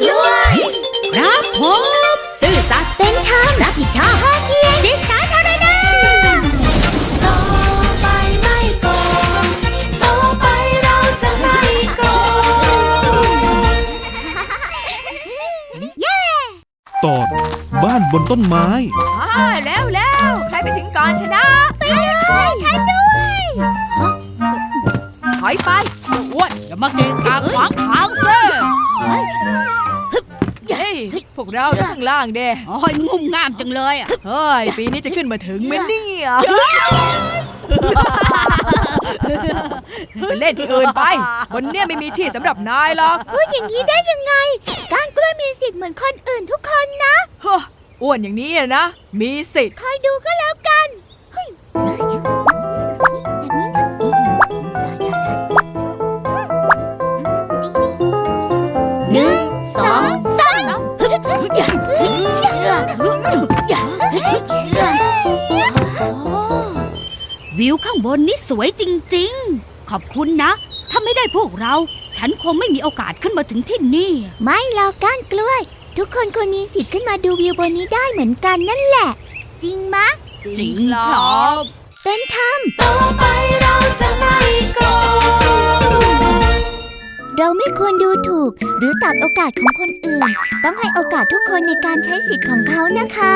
กล้วย ครับผมซื่อสัตย์เป็นธรรมรับผิดชอบเพียงจิตสาธารณะต่อไปไม่โกงต่อไปเราจะไม่โกงตอนบ้านบนต้นไม้ อ่าแล้วแล้วใครไปถึงก่อนชนะไปเลยฉันด้วยถอยไปอ้วนอย่ามาเกะกะขวางทางเซ่เฮ้ยพ วกเราข้างล่างเด้โอ้ยงุ่มง่ามจังเลยอะเฮ้ย ปีนี้จะขึ้นมาถึงไหมเนี่ยไปเล่นที่อื่นไปบนเนี่ยไม่มีที่สำหรับนายหรอกพูดอย่างนี้ได้ยังไง ก้านกล้วยมีสิทธิ์เหมือนคนอื่นทุกคนนะเฮ้ออ้วนอย่างนี้อะนะ มีสิทธิ์คอยดูก็แล้วกันเฮ้ย วิวข้างบนนี่สวยจริงๆ ขอบคุณนะ ถ้าไม่ได้พวกเรา ฉันคงไม่มีโอกาสขึ้นมาถึงที่นี่ ไม่หรอกก้านกล้วย ทุกคนควรมีสิทธิ์ขึ้นมาดูวิวบนนี้ได้เหมือนกันนั่นแหละ จริงมะ จริงครับเป็นธรรมต่อไปเราจะไม่โกงเราไม่ควรดูถูก หรือตัดโอกาสของคนอื่น ต้องให้โอกาสทุกคนในการใช้สิทธิ์ของเขานะคะ